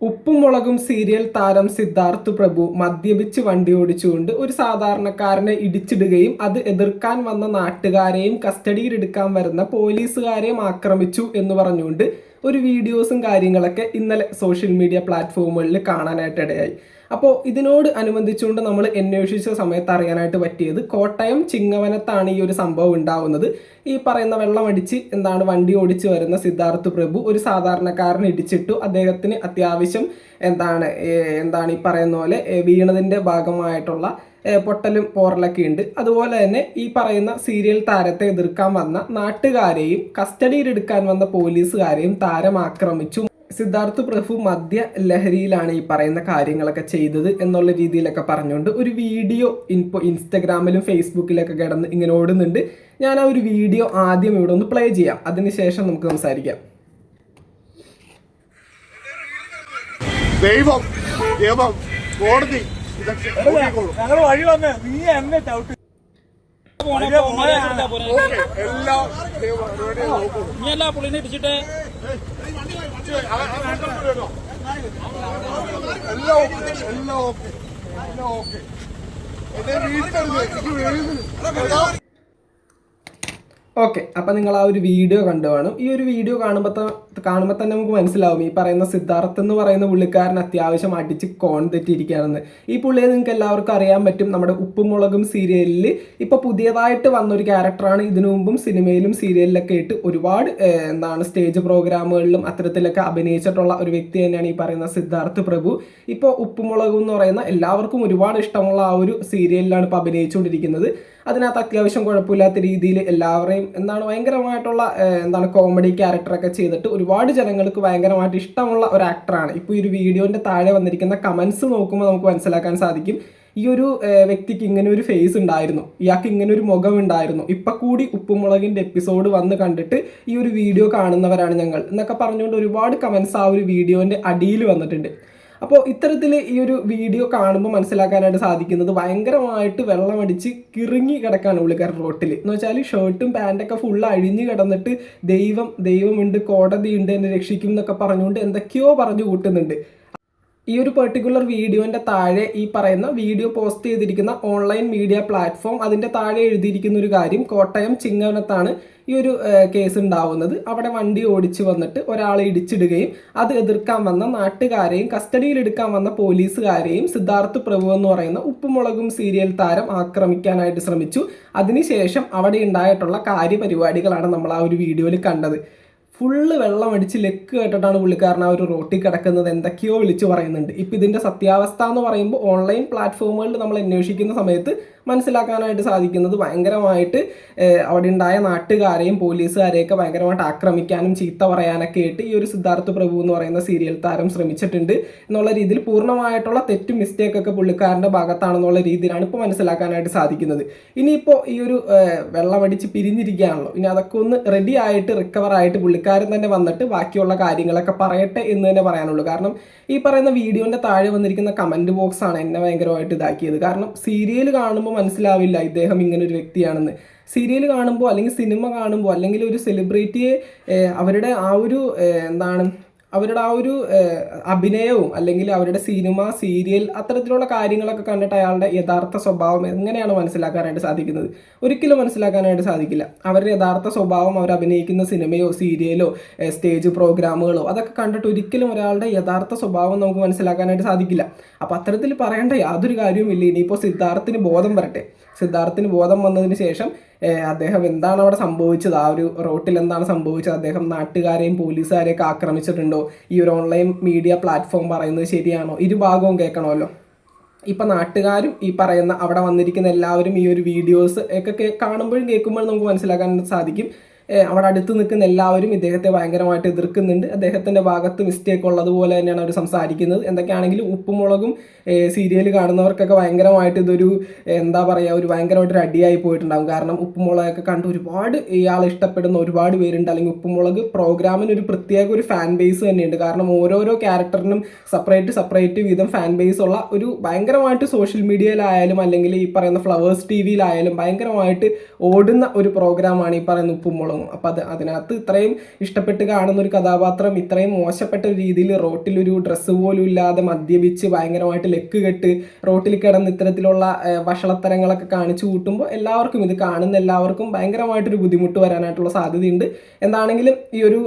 ഉപ്പും മുളകും സീരിയൽ താരം സിദ്ധാർത്ഥ് പ്രഭു മദ്യപിച്ച് വണ്ടി ഓടിച്ചുകൊണ്ട് ഒരു സാധാരണക്കാരനെ ഇടിച്ചിടുകയും അത് എതിർക്കാൻ വന്ന നാട്ടുകാരെയും കസ്റ്റഡിയിലെടുക്കാൻ വരുന്ന പോലീസുകാരെയും ആക്രമിച്ചു എന്ന് പറഞ്ഞുകൊണ്ട് ഒരു വീഡിയോസും കാര്യങ്ങളൊക്കെ ഇന്നലെ സോഷ്യൽ മീഡിയ പ്ലാറ്റ്ഫോമുകളിൽ കാണാനായിട്ട് ഇടയായി അപ്പോൾ ഇതിനോട് അനുബന്ധിച്ചുകൊണ്ട് നമ്മൾ അന്വേഷിച്ച സമയത്ത് അറിയാനായിട്ട് പറ്റിയത് കോട്ടയം ചിങ്ങവനത്താണ് ഈ ഒരു സംഭവം ഉണ്ടാവുന്നത്. ഈ പറയുന്ന വെള്ളമടിച്ച് എന്താണ് വണ്ടി ഓടിച്ച് വരുന്ന സിദ്ധാർത്ഥ് പ്രഭു ഒരു സാധാരണക്കാരനെ ഇടിച്ചിട്ടു. അദ്ദേഹത്തിന് അത്യാവശ്യം എന്താണ് എന്താണ് ഈ പറയുന്ന പോലെ വീണതിന്റെ ഭാഗമായിട്ടുള്ള പൊട്ടലും പോറലൊക്കെ ഉണ്ട്. അതുപോലെ തന്നെ ഈ പറയുന്ന സീരിയൽ താരത്തെ എതിർക്കാൻ വന്ന നാട്ടുകാരെയും കസ്റ്റഡിയിലെടുക്കാൻ വന്ന പോലീസുകാരെയും താരം ആക്രമിച്ചു. സിദ്ധാർത്ഥ് പ്രഭു മദ്യ ലഹരിയിലാണ് ഈ പറയുന്ന കാര്യങ്ങളൊക്കെ ചെയ്തത് എന്നുള്ള രീതിയിലൊക്കെ പറഞ്ഞുകൊണ്ട് ഒരു വീഡിയോ ഇപ്പോൾ ഇൻസ്റ്റഗ്രാമിലും ഫേസ്ബുക്കിലൊക്കെ കിടന്ന് ഇങ്ങനെ ഓടുന്നുണ്ട്. ഞാൻ ആ ഒരു വീഡിയോ ആദ്യം ഇവിടെ ഒന്ന് പ്ലേ ചെയ്യാം. അതിനുശേഷം നമുക്ക് സംസാരിക്കാം. ദൈവം കോടതി. ഞങ്ങൾ വഴി വന്ന് നീ എന്നെ ചവിട്ടി. എല്ലാം പുള്ളിനെ ഇടിച്ചിട്ട്? എല്ലാം ഓക്കെ എല്ലാം ഓക്കെ എല്ലാം ഓക്കെ എന്നെ വീഴുന്നു ഓക്കെ അപ്പം നിങ്ങൾ ആ ഒരു വീഡിയോ കണ്ടു കാണും. ഈ ഒരു വീഡിയോ കാണുമ്പോൾ കാണുമ്പോൾ തന്നെ നമുക്ക് മനസ്സിലാവും. ഈ പറയുന്ന സിദ്ധാർത്ഥ് എന്ന് പറയുന്ന പുള്ളിക്കാരൻ അത്യാവശ്യം അടിച്ച് കോൺ തെറ്റിയിരിക്കുകയാണെന്ന്. ഈ പുള്ളിയെ നിങ്ങൾക്ക് എല്ലാവർക്കും അറിയാൻ പറ്റും. നമ്മുടെ ഉപ്പുമുളകും സീരിയലിൽ ഇപ്പോൾ പുതിയതായിട്ട് വന്ന ഒരു ക്യാരക്ടറാണ് ഇതിനു മുമ്പും സിനിമയിലും സീരിയലിലൊക്കെ ഇട്ട് ഒരുപാട് എന്താണ് സ്റ്റേജ് പ്രോഗ്രാമുകളിലും അത്തരത്തിലൊക്കെ അഭിനയിച്ചിട്ടുള്ള ഒരു വ്യക്തി തന്നെയാണ് ഈ പറയുന്ന സിദ്ധാർത്ഥ് പ്രഭു. ഇപ്പോൾ ഉപ്പുമുളകും എന്ന് പറയുന്ന എല്ലാവർക്കും ഒരുപാട് ഇഷ്ടമുള്ള ആ ഒരു സീരിയലിലാണ് ഇപ്പോൾ അഭിനയിച്ചുകൊണ്ടിരിക്കുന്നത്. അതിനകത്ത് അത്യാവശ്യം കുഴപ്പമില്ലാത്ത രീതിയിൽ എല്ലാവരെയും എന്താണ് ഭയങ്കരമായിട്ടുള്ള എന്താണ് കോമഡി ക്യാരക്ടറൊക്കെ ചെയ്തിട്ട് ഒരുപാട് ജനങ്ങൾക്ക് ഭയങ്കരമായിട്ട് ഇഷ്ടമുള്ള ഒരു ആക്ടറാണ് ഇപ്പോൾ ഈ ഒരു വീഡിയോന്റെ താഴെ വന്നിരിക്കുന്ന കമൻസ് നോക്കുമ്പോൾ നമുക്ക് മനസ്സിലാക്കാൻ സാധിക്കും. ഈ ഒരു വ്യക്തിക്ക് ഇങ്ങനെ ഒരു ഫേസ് ഉണ്ടായിരുന്നു. ഇയാൾക്ക് ഇങ്ങനെ ഒരു മുഖം ഉണ്ടായിരുന്നു. ഇപ്പം കൂടി ഉപ്പുമുളകിന്റെ എപ്പിസോഡ് വന്ന് കണ്ടിട്ട് ഈ ഒരു വീഡിയോ കാണുന്നവരാണ് ഞങ്ങൾ. എന്നൊക്കെ പറഞ്ഞുകൊണ്ട് ഒരുപാട് കമൻസ് ആ ഒരു വീഡിയോന്റെ അടിയിൽ വന്നിട്ടുണ്ട്. അപ്പോൾ ഇത്തരത്തിൽ ഈ ഒരു വീഡിയോ കാണുമ്പോൾ മനസ്സിലാക്കാനായിട്ട് സാധിക്കുന്നത് ഭയങ്കരമായിട്ട് വെള്ളമടിച്ച് കിറുങ്ങി കിടക്കാണ് പുള്ളിക്കാരൻ റോട്ടിൽ എന്ന് വെച്ചാൽ ഷർട്ടും പാന്റൊക്കെ ഫുൾ അഴിഞ്ഞ് കിടന്നിട്ട് ദൈവം ദൈവമുണ്ട് കോടതിയുണ്ട് എന്നെ രക്ഷിക്കും എന്നൊക്കെ പറഞ്ഞുകൊണ്ട് എന്തൊക്കെയോ പറഞ്ഞു കൂട്ടുന്നുണ്ട്. ഈ ഒരു പെർട്ടിക്കുലർ വീഡിയോന്റെ താഴെ ഈ പറയുന്ന വീഡിയോ പോസ്റ്റ് ചെയ്തിരിക്കുന്ന ഓൺലൈൻ മീഡിയ പ്ലാറ്റ്ഫോം അതിന്റെ താഴെ എഴുതിയിരിക്കുന്ന ഒരു കാര്യം കോട്ടയം ചിങ്ങവനത്താണ് ഈ ഒരു കേസ് ഉണ്ടാവുന്നത്. അവിടെ വണ്ടി ഓടിച്ചു വന്നിട്ട് ഒരാളെ ഇടിച്ചിടുകയും അത് എതിർക്കാൻ വന്ന നാട്ടുകാരെയും കസ്റ്റഡിയിലെടുക്കാൻ വന്ന പോലീസുകാരെയും സിദ്ധാർത്ഥ് പ്രഭു എന്ന് പറയുന്ന ഉപ്പുമുളകും സീരിയൽ താരം ആക്രമിക്കാനായിട്ട് ശ്രമിച്ചു. അതിനുശേഷം അവിടെ ഉണ്ടായിട്ടുള്ള കാര്യപരിപാടികളാണ് നമ്മൾ ആ ഒരു വീഡിയോയിൽ കണ്ടത്. ഫുള്ള് വെള്ളം അടിച്ച് ലെക്ക് കേട്ടിട്ടാണ് പുള്ളിക്കാരൻ ആ ഒരു റോട്ടിൽ കിടക്കുന്നത് എന്തൊക്കെയോ വിളിച്ചു പറയുന്നുണ്ട്. ഇപ്പം ഇതിന്റെ സത്യാവസ്ഥ എന്ന് പറയുമ്പോൾ ഓൺലൈൻ പ്ലാറ്റ്ഫോമുകളിൽ നമ്മൾ അന്വേഷിക്കുന്ന സമയത്ത് മനസ്സിലാക്കാനായിട്ട് സാധിക്കുന്നത് ഭയങ്കരമായിട്ട് അവിടെ ഉണ്ടായ നാട്ടുകാരെയും പോലീസുകാരെയൊക്കെ ഭയങ്കരമായിട്ട് ആക്രമിക്കാനും ചീത്ത പറയാനൊക്കെ ആയിട്ട് ഈ ഒരു സിദ്ധാർത്ഥ പ്രഭു എന്ന് പറയുന്ന സീരിയൽ താരം ശ്രമിച്ചിട്ടുണ്ട്. എന്നുള്ള രീതിയിൽ പൂർണമായിട്ടുള്ള തെറ്റും മിസ്റ്റേക്ക് ഒക്കെ പുള്ളിക്കാരന്റെ ഭാഗത്താണെന്നുള്ള രീതിയിലാണ് ഇപ്പോൾ മനസ്സിലാക്കാനായിട്ട് സാധിക്കുന്നത്. ഇനിയിപ്പോൾ ഈ ഒരു വെള്ളമടിച്ച് പിരിഞ്ഞിരിക്കുകയാണല്ലോ. ഇനി അതൊക്കെ ഒന്ന് റെഡി ആയിട്ട് റിക്കവർ ആയിട്ട് പുള്ളിക്കാരൻ തന്നെ വന്നിട്ട് ബാക്കിയുള്ള കാര്യങ്ങളൊക്കെ പറയട്ടെ എന്ന് തന്നെ പറയാനുള്ളൂ. കാരണം ഈ പറയുന്ന വീഡിയോന്റെ താഴെ വന്നിരിക്കുന്ന കമന്റ് ബോക്സാണ് എന്നെ ഭയങ്കരമായിട്ട് ഇതാക്കിയത്. കാരണം സീരിയൽ കാണുമ്പോൾ മനസ്സിലാവില്ല ഇദ്ദേഹം ഇങ്ങനെ ഒരു വ്യക്തിയാണെന്ന്. സീരിയൽ കാണുമ്പോൾ അല്ലെങ്കിൽ സിനിമ കാണുമ്പോൾ അല്ലെങ്കിൽ ഒരു സെലിബ്രിറ്റിയെ അവരുടെ ആ ഒരു എന്താണ് അവരുടെ ആ ഒരു അഭിനയവും അല്ലെങ്കിൽ അവരുടെ സിനിമ സീരിയൽ അത്തരത്തിലുള്ള കാര്യങ്ങളൊക്കെ കണ്ടിട്ട് അയാളുടെ യഥാർത്ഥ സ്വഭാവം എങ്ങനെയാണ് മനസ്സിലാക്കാനായിട്ട് സാധിക്കുന്നത്? ഒരിക്കലും മനസ്സിലാക്കാനായിട്ട് സാധിക്കില്ല. അവരുടെ യഥാർത്ഥ സ്വഭാവം അവർ അഭിനയിക്കുന്ന സിനിമയോ സീരിയലോ സ്റ്റേജ് പ്രോഗ്രാമുകളോ അതൊക്കെ കണ്ടിട്ട് ഒരിക്കലും ഒരാളുടെ യഥാർത്ഥ സ്വഭാവം നമുക്ക് മനസ്സിലാക്കാനായിട്ട് സാധിക്കില്ല. അപ്പം അത്തരത്തിൽ പറയേണ്ട യാതൊരു കാര്യവുമില്ല. ഇനിയിപ്പോൾ സിദ്ധാർത്ഥിന് ബോധം വരട്ടെ. സിദ്ധാർത്ഥിന് ബോധം വന്നതിന് ശേഷം അദ്ദേഹം എന്താണ് അവിടെ സംഭവിച്ചത്? ആ ഒരു റോട്ടിൽ എന്താണ് സംഭവിച്ചത്? അദ്ദേഹം നാട്ടുകാരെയും പോലീസുകാരെയൊക്കെ ആക്രമിച്ചിട്ടുണ്ടോ? ഈ ഒരു ഓൺലൈൻ മീഡിയ പ്ലാറ്റ്ഫോം പറയുന്നത് ശരിയാണോ? ഇരുഭാഗവും കേൾക്കണമല്ലോ. ഇപ്പം നാട്ടുകാരും ഈ പറയുന്ന അവിടെ വന്നിരിക്കുന്ന എല്ലാവരും ഈ ഒരു വീഡിയോസ് ഒക്കെ കാണുമ്പോഴും കേൾക്കുമ്പോഴും നമുക്ക് മനസ്സിലാക്കാൻ സാധിക്കും. അവിടെ അടുത്ത് നിൽക്കുന്ന എല്ലാവരും ഇദ്ദേഹത്തെ ഭയങ്കരമായിട്ട് എതിർക്കുന്നുണ്ട്. അദ്ദേഹത്തിന്റെ ഭാഗത്ത് മിസ്റ്റേക്ക് ഉള്ളതുപോലെ തന്നെയാണ് അവർ സംസാരിക്കുന്നത്. എന്തൊക്കെയാണെങ്കിലും ഉപ്പുമുളകും സീരിയൽ കാണുന്നവർക്കൊക്കെ ഭയങ്കരമായിട്ട് ഇതൊരു എന്താ പറയുക ഒരു ഭയങ്കരമായിട്ടൊരു അടിയായി പോയിട്ടുണ്ടാകും കാരണം ഉപ്പുമുളകൊക്കെ കണ്ട് ഒരുപാട് ഇയാളെ ഇഷ്ടപ്പെടുന്ന ഒരുപാട് പേരുണ്ട്. അല്ലെങ്കിൽ ഉപ്പുമുളക് പ്രോഗ്രാമിന് ഒരു പ്രത്യേക ഒരു ഫാൻ ബേസ് തന്നെയുണ്ട്. കാരണം ഓരോരോ ക്യാരക്ടറിനും സെപ്പറേറ്റ് സെപ്പറേറ്റ് വീതം ഫാൻ ബേസ് ഉള്ള ഒരു ഭയങ്കരമായിട്ട് സോഷ്യൽ മീഡിയയിലായാലും അല്ലെങ്കിൽ ഈ പറയുന്ന ഫ്ലവേഴ്സ് ടി വിയിലായാലും ഭയങ്കരമായിട്ട് ഓടുന്ന ഒരു പ്രോഗ്രാമാണ് ഈ പറയുന്ന ഉപ്പുമുളകും മനസ്സിലാവുന്നു അപ്പോൾ അത് അതിനകത്ത് ഇത്രയും ഇഷ്ടപ്പെട്ട് കാണുന്ന ഒരു കഥാപാത്രം ഇത്രയും മോശപ്പെട്ട രീതിയിൽ റോട്ടിലൊരു ഡ്രസ്സ് പോലും ഇല്ലാതെ മദ്യപിച്ച് ഭയങ്കരമായിട്ട് ലെക്ക് കെട്ട് റോട്ടിൽ കിടന്ന് ഇത്തരത്തിലുള്ള വഷളത്തരങ്ങളൊക്കെ കാണിച്ചു കൂട്ടുമ്പോൾ എല്ലാവർക്കും ഇത് കാണുന്ന എല്ലാവർക്കും ഭയങ്കരമായിട്ടൊരു ബുദ്ധിമുട്ട് വരാനായിട്ടുള്ള സാധ്യതയുണ്ട്. എന്താണെങ്കിലും ഈ ഒരു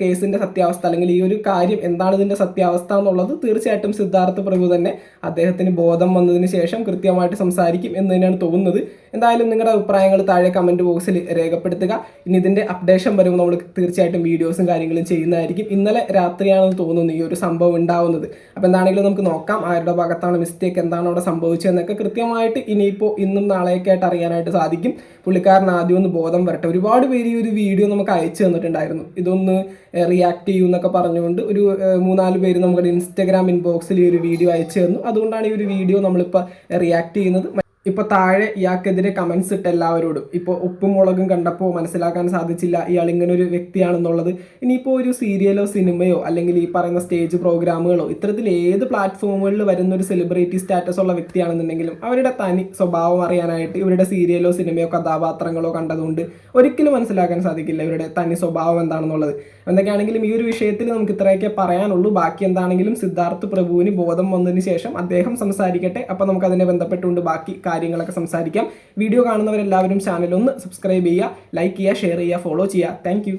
കേസിന്റെ സത്യാവസ്ഥ അല്ലെങ്കിൽ ഈ ഒരു കാര്യം എന്താണ് ഇതിന്റെ സത്യാവസ്ഥ എന്നുള്ളത് തീർച്ചയായിട്ടും സിദ്ധാർത്ഥ പ്രഭു തന്നെ അദ്ദേഹത്തിന് ബോധം വന്നതിന് ശേഷം കൃത്യമായിട്ട് സംസാരിക്കും എന്ന് തന്നെയാണ് തോന്നുന്നത്. എന്തായാലും നിങ്ങളുടെ അഭിപ്രായങ്ങൾ താഴെ കമന്റ് ബോക്സിൽ രേഖപ്പെടുത്തുക. ഇനി ഇതിന്റെ അപ്ഡേഷൻ വരുമ്പോൾ നമ്മൾ തീർച്ചയായിട്ടും വീഡിയോസും കാര്യങ്ങളും ചെയ്യുന്നതായിരിക്കും. ഇന്നലെ രാത്രിയാണെന്ന് തോന്നുന്നു ഈ ഒരു സംഭവം ഉണ്ടാവുന്നത്. അപ്പോൾ എന്താണെങ്കിലും നമുക്ക് നോക്കാം. ആരുടെ ഭാഗത്താണ് മിസ്റ്റേക്ക് എന്താണ് അവിടെ സംഭവിച്ചതെന്നൊക്കെ കൃത്യമായിട്ട് ഇനിയിപ്പോൾ ഇന്നും നാളെയൊക്കെ ആയിട്ട് അറിയാനായിട്ട് സാധിക്കും. പുള്ളിക്കാരൻ ആദ്യം ഒന്ന് ബോധം വരട്ടെ. ഒരുപാട് പേര് ഈ ഒരു വീഡിയോ നമുക്ക് അയച്ചു തന്നിട്ടുണ്ടായിരുന്നു. ഇതൊന്ന് റിയാക്ട് ചെയ്യൂ എന്നൊക്കെ പറഞ്ഞുകൊണ്ട് ഒരു മൂന്നാൽ പേര് നമ്മുടെ ഇൻസ്റ്റാഗ്രാം ഇൻബോക്സിൽ ഈ ഒരു വീഡിയോ അയച്ചു തന്നു. അതുകൊണ്ടാണ് ഈ ഒരു വീഡിയോ നമ്മളിപ്പോൾ റിയാക്ട് ചെയ്യുന്നത്. ഇപ്പൊ താഴെ ഇയാൾക്കെതിരെ കമന്റ്സ് ഇട്ട എല്ലാവരോടും. ഇപ്പോൾ ഉപ്പും മുളകും കണ്ടപ്പോൾ മനസ്സിലാക്കാൻ സാധിച്ചില്ല ഇയാൾ ഇങ്ങനെ ഒരു വ്യക്തിയാണെന്നുള്ളത്. ഇനിയിപ്പോൾ ഒരു സീരിയലോ സിനിമയോ അല്ലെങ്കിൽ ഈ പറയുന്ന സ്റ്റേജ് പ്രോഗ്രാമുകളോ ഇത്തരത്തിൽ ഏത് പ്ലാറ്റ്ഫോമുകളിൽ വരുന്ന ഒരു സെലിബ്രിറ്റി സ്റ്റാറ്റസ് ഉള്ള വ്യക്തിയാണെന്നുണ്ടെങ്കിലും അവരുടെ തനി സ്വഭാവം അറിയാനായിട്ട് ഇവരുടെ സീരിയലോ സിനിമയോ കഥാപാത്രങ്ങളോ കണ്ടതുകൊണ്ട് ഒരിക്കലും മനസ്സിലാക്കാൻ സാധിക്കില്ല ഇവരുടെ തനി സ്വഭാവം എന്താണെന്നുള്ളത്. എന്തൊക്കെയാണെങ്കിലും ഈ ഒരു വിഷയത്തിൽ നമുക്ക് ഇത്രയൊക്കെ പറയാനുള്ളൂ. ബാക്കി എന്താണെങ്കിലും സിദ്ധാർത്ഥ് പ്രഭുവിന് ബോധം വന്നതിന് ശേഷം അദ്ദേഹം സംസാരിക്കട്ടെ. അപ്പോൾ നമുക്ക് അതിനെ ബന്ധപ്പെട്ടുകൊണ്ട് ബാക്കി കാര്യങ്ങളൊക്കെ സംസാരിക്കാം. വീഡിയോ കാണുന്നവരെല്ലാവരും ചാനൽ ഒന്ന് സബ്സ്ക്രൈബ് ചെയ്യുക ലൈക്ക് ചെയ്യുക ഷെയർ ചെയ്യുക ഫോളോ ചെയ്യുക. താങ്ക്